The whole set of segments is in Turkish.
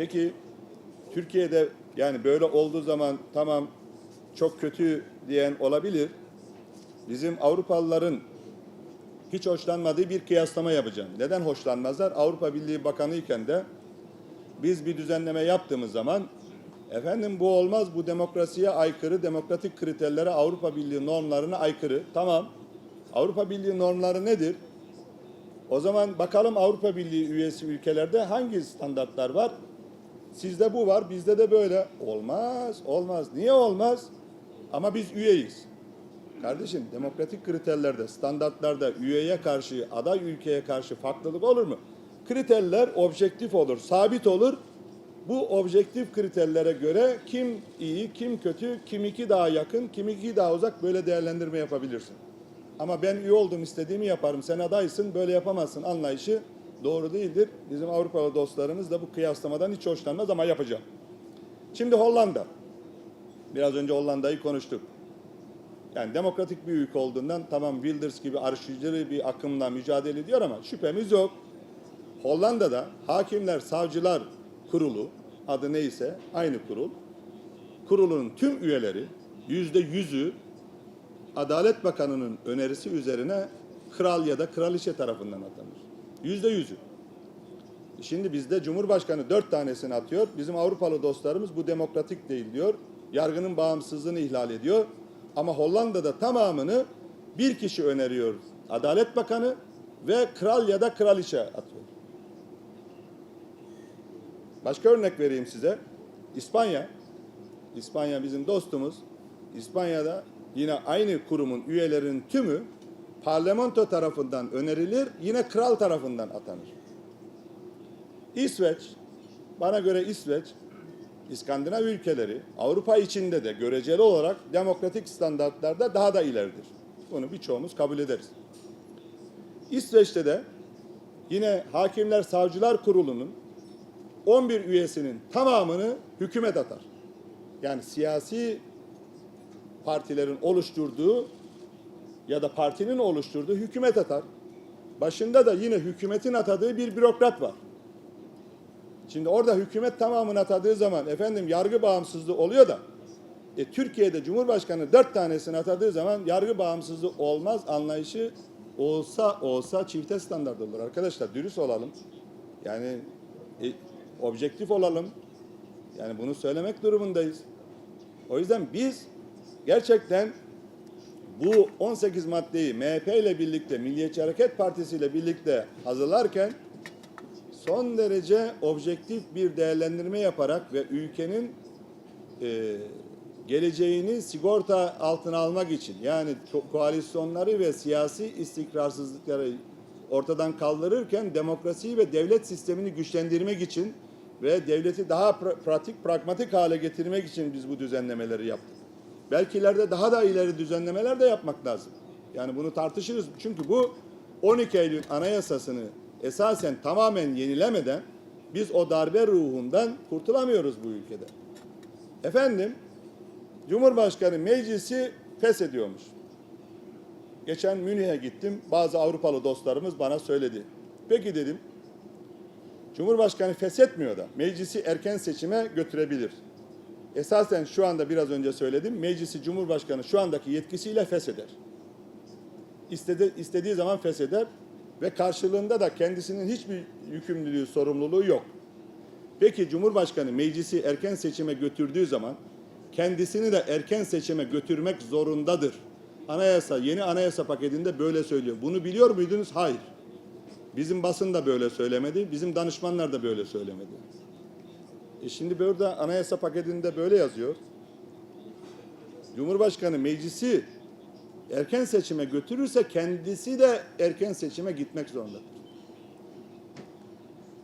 Peki Türkiye'de yani böyle olduğu zaman tamam çok kötü diyen olabilir. Bizim Avrupalıların hiç hoşlanmadığı bir kıyaslama yapacağım. Neden hoşlanmazlar? Avrupa Birliği Bakanı iken de biz bir düzenleme yaptığımız zaman efendim bu olmaz, bu demokrasiye aykırı, demokratik kriterlere Avrupa Birliği normlarına aykırı. Tamam. Avrupa Birliği normları nedir? O zaman bakalım Avrupa Birliği üyesi ülkelerde hangi standartlar var? Sizde bu var, bizde de böyle. Olmaz, olmaz. Niye olmaz? Ama biz üyeyiz. Kardeşim demokratik kriterlerde, standartlarda üyeye karşı, aday ülkeye karşı farklılık olur mu? Kriterler objektif olur, sabit olur. Bu objektif kriterlere göre kim iyi, kim kötü, kim iki daha yakın, kim iki daha uzak böyle değerlendirme yapabilirsin. Ama ben üye oldum istediğimi yaparım, sen adaysın böyle yapamazsın anlayışı doğru değildir. Bizim Avrupalı dostlarımız da bu kıyaslamadan hiç hoşlanmaz ama yapacağım. Şimdi Hollanda. Biraz önce Hollanda'yı konuştuk. Yani demokratik bir ülke olduğundan tamam Wilders gibi arşivcili bir akımla mücadele ediyor ama şüphemiz yok. Hollanda'da Hakimler Savcılar Kurulu adı neyse aynı kurul. Kurulun tüm üyeleri yüzde yüzü Adalet Bakanı'nın önerisi üzerine kral ya da kraliçe tarafından atanır. Yüzde yüzü. Şimdi bizde Cumhurbaşkanı dört tanesini atıyor. Bizim Avrupalı dostlarımız bu demokratik değil diyor. Yargının bağımsızlığını ihlal ediyor. Ama Hollanda'da tamamını bir kişi öneriyor. Adalet Bakanı ve kral ya da kraliçe atıyor. Başka örnek vereyim size. İspanya. İspanya bizim dostumuz. İspanya'da yine aynı kurumun üyelerinin tümü parlamento tarafından önerilir, yine kral tarafından atanır. İsveç, bana göre İsveç, İskandinav ülkeleri Avrupa içinde de göreceli olarak demokratik standartlarda daha da ileridir. Bunu birçoğumuz kabul ederiz. İsveç'te de yine Hakimler Savcılar Kurulu'nun 11 üyesinin tamamını hükümet atar. Yani siyasi partilerin oluşturduğu ya da partinin oluşturduğu hükümet atar. Başında da yine hükümetin atadığı bir bürokrat var. Şimdi orada hükümet tamamını atadığı zaman efendim yargı bağımsızlığı oluyor da e, Türkiye'de Cumhurbaşkanı dört tanesini atadığı zaman yargı bağımsızlığı olmaz anlayışı olsa olsa çifte standart olur. Arkadaşlar dürüst olalım. Yani e, objektif olalım. Yani bunu söylemek durumundayız. O yüzden biz gerçekten bu 18 maddeyi MHP ile birlikte, Milliyetçi Hareket Partisi ile birlikte hazırlarken son derece objektif bir değerlendirme yaparak ve ülkenin e, geleceğini sigorta altına almak için yani ko- koalisyonları ve siyasi istikrarsızlıkları ortadan kaldırırken demokrasiyi ve devlet sistemini güçlendirmek için ve devleti daha pra- pratik, pragmatik hale getirmek için biz bu düzenlemeleri yaptık. Belki ileride daha da ileri düzenlemeler de yapmak lazım. Yani bunu tartışırız. Çünkü bu 12 Eylül Anayasası'nı esasen tamamen yenilemeden biz o darbe ruhundan kurtulamıyoruz bu ülkede. Efendim, Cumhurbaşkanı meclisi feshediyormuş. Geçen Münih'e gittim. Bazı Avrupalı dostlarımız bana söyledi. Peki dedim, Cumhurbaşkanı feshetmiyor da meclisi erken seçime götürebilir. Esasen şu anda biraz önce söyledim. Meclisi Cumhurbaşkanı şu andaki yetkisiyle fesheder. İstedi, istediği zaman fesheder ve karşılığında da kendisinin hiçbir yükümlülüğü, sorumluluğu yok. Peki Cumhurbaşkanı meclisi erken seçime götürdüğü zaman kendisini de erken seçime götürmek zorundadır. Anayasa, yeni anayasa paketinde böyle söylüyor. Bunu biliyor muydunuz? Hayır. Bizim basın da böyle söylemedi, bizim danışmanlar da böyle söylemedi. E şimdi burada anayasa paketinde böyle yazıyor. Cumhurbaşkanı meclisi erken seçime götürürse kendisi de erken seçime gitmek zorundadır.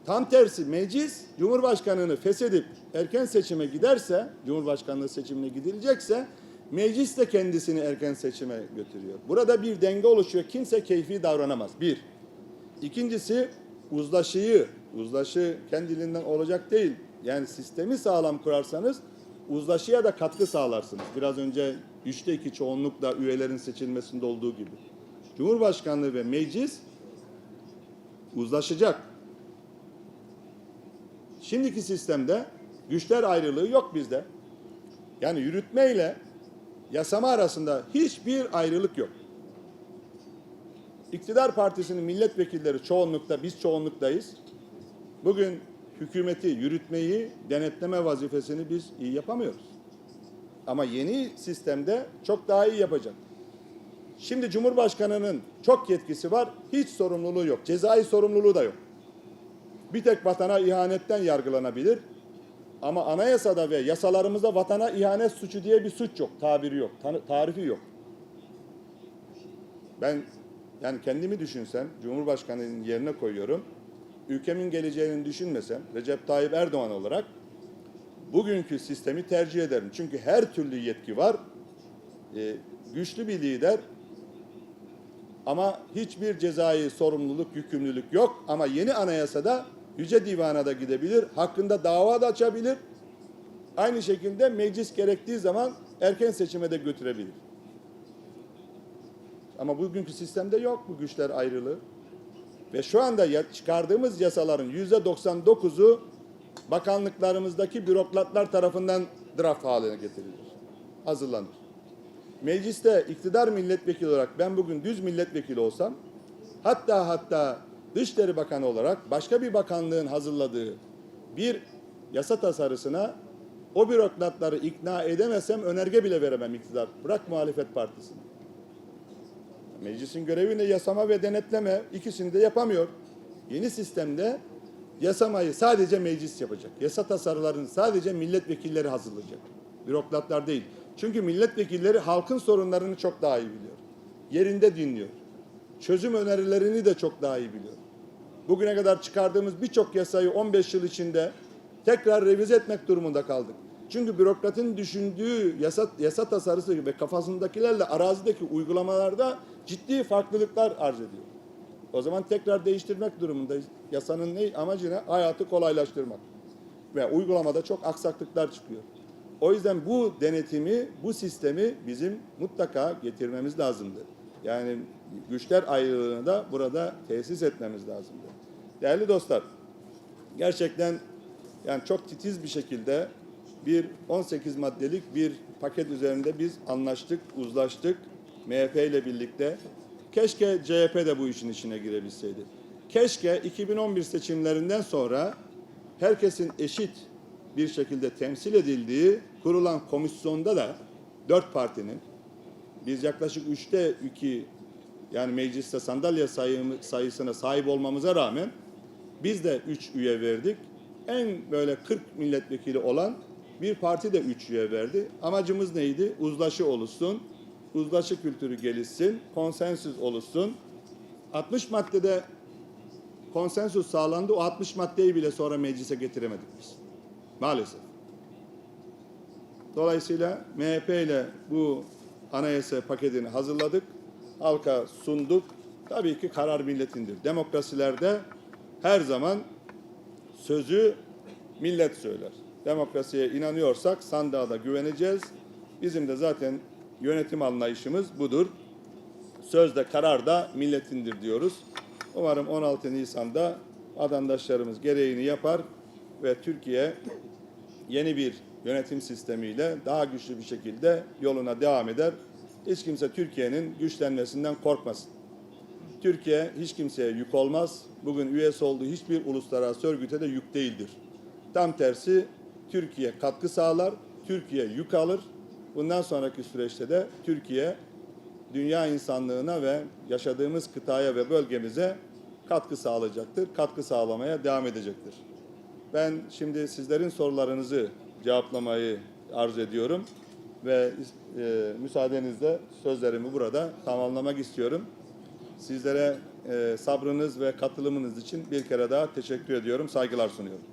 Tam tersi meclis Cumhurbaşkanını feshedip erken seçime giderse, Cumhurbaşkanlığı seçimine gidilecekse meclis de kendisini erken seçime götürüyor. Burada bir denge oluşuyor. Kimse keyfi davranamaz. Bir. İkincisi uzlaşıyı, uzlaşı kendiliğinden olacak değil. Yani sistemi sağlam kurarsanız uzlaşıya da katkı sağlarsınız. Biraz önce üçte iki çoğunlukla üyelerin seçilmesinde olduğu gibi. Cumhurbaşkanlığı ve meclis uzlaşacak. Şimdiki sistemde güçler ayrılığı yok bizde. Yani yürütme ile yasama arasında hiçbir ayrılık yok. İktidar partisinin milletvekilleri çoğunlukta, biz çoğunluktayız. Bugün hükümeti, yürütmeyi, denetleme vazifesini biz iyi yapamıyoruz. Ama yeni sistemde çok daha iyi yapacak. Şimdi Cumhurbaşkanı'nın çok yetkisi var, hiç sorumluluğu yok. Cezai sorumluluğu da yok. Bir tek vatana ihanetten yargılanabilir. Ama anayasada ve yasalarımızda vatana ihanet suçu diye bir suç yok, tabiri yok, tarifi yok. Ben yani kendimi düşünsem, Cumhurbaşkanı'nın yerine koyuyorum. Ülkemin geleceğini düşünmesem, Recep Tayyip Erdoğan olarak bugünkü sistemi tercih ederim. Çünkü her türlü yetki var. Ee, güçlü bir lider ama hiçbir cezai sorumluluk, yükümlülük yok. Ama yeni anayasada Yüce Divan'a da gidebilir, hakkında dava da açabilir. Aynı şekilde meclis gerektiği zaman erken seçime de götürebilir. Ama bugünkü sistemde yok bu güçler ayrılığı. Ve şu anda çıkardığımız yasaların yüzde 99'u bakanlıklarımızdaki bürokratlar tarafından draft haline getirilir. Hazırlanır. Mecliste iktidar milletvekili olarak ben bugün düz milletvekili olsam hatta hatta Dışişleri Bakanı olarak başka bir bakanlığın hazırladığı bir yasa tasarısına o bürokratları ikna edemezsem önerge bile veremem iktidar. Bırak muhalefet partisini. Meclisin görevi ne? Yasama ve denetleme. ikisini de yapamıyor. Yeni sistemde yasamayı sadece meclis yapacak. Yasa tasarılarını sadece milletvekilleri hazırlayacak. Bürokratlar değil. Çünkü milletvekilleri halkın sorunlarını çok daha iyi biliyor. Yerinde dinliyor. Çözüm önerilerini de çok daha iyi biliyor. Bugüne kadar çıkardığımız birçok yasayı 15 yıl içinde tekrar revize etmek durumunda kaldık. Çünkü bürokratın düşündüğü yasa, yasa tasarısı ve kafasındakilerle arazideki uygulamalarda ciddi farklılıklar arz ediyor. O zaman tekrar değiştirmek durumundayız. Yasanın ne amacı ne? Hayatı kolaylaştırmak. Ve uygulamada çok aksaklıklar çıkıyor. O yüzden bu denetimi, bu sistemi bizim mutlaka getirmemiz lazımdı. Yani güçler ayrılığını da burada tesis etmemiz lazımdı. Değerli dostlar, gerçekten yani çok titiz bir şekilde bir 18 maddelik bir paket üzerinde biz anlaştık, uzlaştık MHP ile birlikte. Keşke CHP de bu işin içine girebilseydi. Keşke 2011 seçimlerinden sonra herkesin eşit bir şekilde temsil edildiği kurulan komisyonda da dört partinin biz yaklaşık üçte iki yani mecliste sandalye sayısına sahip olmamıza rağmen biz de üç üye verdik. En böyle 40 milletvekili olan bir parti de üç üye verdi. Amacımız neydi? Uzlaşı oluşsun, uzlaşı kültürü gelişsin, konsensüs oluşsun. 60 maddede konsensüs sağlandı. O 60 maddeyi bile sonra meclise getiremedik biz. Maalesef. Dolayısıyla MHP ile bu anayasa paketini hazırladık. Halka sunduk. Tabii ki karar milletindir. Demokrasilerde her zaman sözü millet söyler. Demokrasiye inanıyorsak sandığa da güveneceğiz. Bizim de zaten yönetim anlayışımız budur. Sözde karar da milletindir diyoruz. Umarım 16 Nisan'da vatandaşlarımız gereğini yapar ve Türkiye yeni bir yönetim sistemiyle daha güçlü bir şekilde yoluna devam eder. Hiç kimse Türkiye'nin güçlenmesinden korkmasın. Türkiye hiç kimseye yük olmaz. Bugün üyesi olduğu hiçbir uluslararası örgüte de yük değildir. Tam tersi Türkiye katkı sağlar, Türkiye yük alır. Bundan sonraki süreçte de Türkiye dünya insanlığına ve yaşadığımız kıtaya ve bölgemize katkı sağlayacaktır. Katkı sağlamaya devam edecektir. Ben şimdi sizlerin sorularınızı cevaplamayı arzu ediyorum ve e, müsaadenizle sözlerimi burada tamamlamak istiyorum. Sizlere e, sabrınız ve katılımınız için bir kere daha teşekkür ediyorum, saygılar sunuyorum.